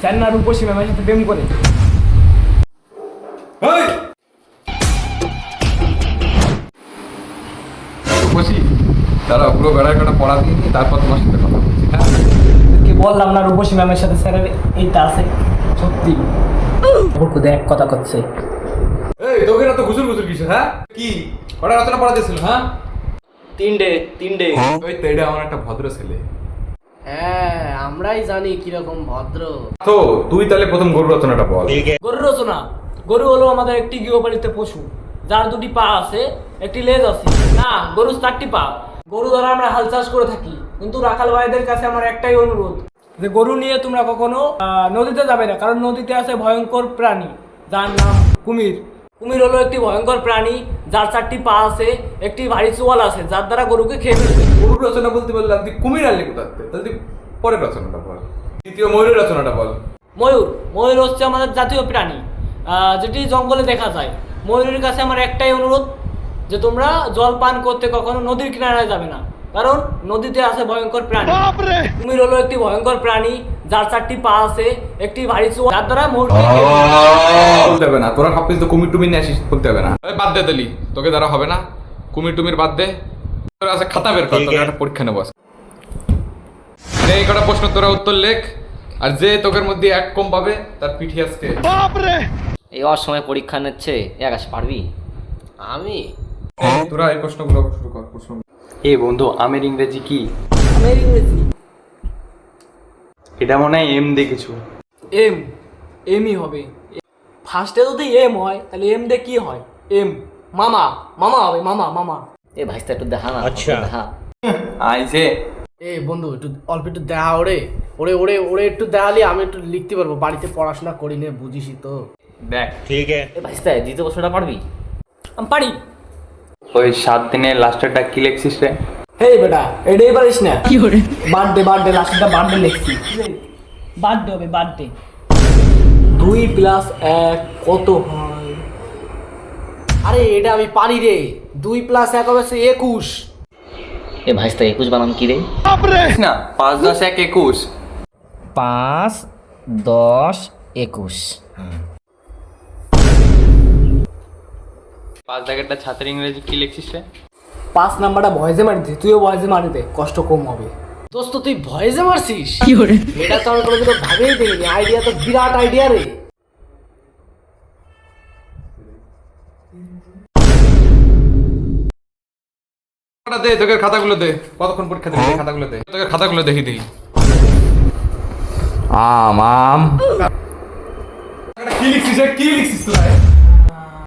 Sir না রূপসী ম্যামের সাথে প্রেম করে! রূপসী দাঁড়া পুরো কটা পড়া দিয়ে তারপর তোমার সাথে কথা বলছি হ্যাঁ? কি বললাম না রূপসী ম্যামের সাথে স্যারের এইটা আছে সত্যি। দেখ কথা করছে। এই তোকে না তো গুজুর গুজুর কিসে হ্যাঁ? কি? কটা রচনা পড়া দিয়েছিল হ্যাঁ? তিনটে তিনটে। ওই তো এটা আমার একটা ভদ্র ছেলে। হ্যাঁ আমরাই জানি কীরকম ভদ্র। তো তুই তাহলে প্রথম গরু রচনাটা বল। গরু রচনা। গরু হলো আমাদের একটি গৃহপালিত পশু যার দুটি পা আছে একটি লেজ আছে। না গরু চারটি পা। গরু দ্বারা আমরা হাল চাষ করে থাকি কিন্তু রাখাল ভাইদের কাছে আমার একটাই অনুরোধ যে গরু নিয়ে তোমরা কখনো আহ, নদীতে যাবে না কারণ নদীতে আছে ভয়ঙ্কর প্রাণী যার নাম কুমির। কুমির হলো একটি ভয়ঙ্কর প্রাণী যার চারটি পা আছে একটি ভারী চোয়াল আছে যার দ্বারা গরুকে খেয়ে ফেলবে। গরু রচনা বলতে বললাম তুই কুমির আনলি কোথাতে তাহলে তুই পরের রচনাটা বল। দ্বিতীয় ময়ূরের রচনাটা বল। ময়ূর ময়ূর হচ্ছে আমাদের জাতীয় প্রাণী। যেটি জঙ্গলে দেখা যায়। ময়ূরের কাছে আমার একটাই অনুরোধ যে তোমরা জল পান করতে কখনো নদীর কিনারায় যাবে না। কারণ নদীতে আছে ভয়ঙ্কর প্রাণী। কুমির হলো একটি ভয়ঙ্কর প্রাণী যার চারটি পা আছে একটি ভারী চোয়া। যার দ্বারা খেয়ে বলতে হবে না তোরা সব কিছু তো কুমির টুমির নিয়ে আসিস বলতে হবে না। বাদ দে দিলি তোকে দ্বারা হবে না। কুমির টুমির বাদ দে। তোরা আছে খাতা বের কর তোকে একটা পরীক্ষা নেব আজকে। এই কটা প্রশ্ন তোরা উত্তর লেখ। আর যে তোকের মধ্যে এক কম পাবে তার পিঠি আজকে। এই অসময়ে পরীক্ষা নিচ্ছে একাশ পারবি? আমি? তোরা এই প্রশ্নগুলো শুরু কর প্রশ্ন। এ বন্ধু আমের ইংরেজি কি? আমের ইংরেজি। এটা মনে হয় এম দিয়ে কিছু এম এমই হবে। ফার্স্টে যদি এম হয় তাহলে এম দিয়ে কি হয়? এম মামা মামা হবে মামা মামা। এ ভাইস্তা একটু দেখা না আচ্ছা। দেখা। আইছে এ বন্ধু একটু অল্প একটু দেখা ওরে ওরে ওরে ওরে একটু দেখালি আমি একটু লিখতে পারব। বাড়িতে পড়াশোনা করি নে বুঝিসই তো। দেখ। এ ভাইস্তা দ্বিতীয় প্রশ্নটা পারবি? আমি পারি। ওই সাত দিনের লাস্টেরটা কি লেখছিস রে? হেই বেটা এটাই পারিস না? কি করে? বার্থডে বার্থডে লাস্টটা বার্থডে লিখছি। বার্থডে হবে বার্থডে। দুই প্লাস এক কত হয়? আরে এটা আমি পারি রে। দুই প্লাস এক হবে সে একুশ। এ ভাইস্তা একুশ বানাম কি রে? না পাঁচ দশ এক একুশ। পাঁচ দশ একুশ। পাঁচ জায়গাটা ছাত্র ইংরেজি কি লিখছিস রে? পাঁচ নাম্বারটা ভয়েসে মারি দে তুইও ভয়েসে মারি দে কষ্ট কম হবে। দোস্ত তুই ভয়েসে মারছিস? কি করে? এটা তো আমি কোনোদিনও ভাবেই দেখিনি আইডিয়া তো বিরাট আইডিয়া রে। দে তোকে খাতাগুলো দে। কতক্ষণ পরীক্ষা দিবি? দে খাতাগুলো দে। তোকে খাতাগুলো দেখি দেখি আম আম কি লিখছিস কি লিখছিস তোরা?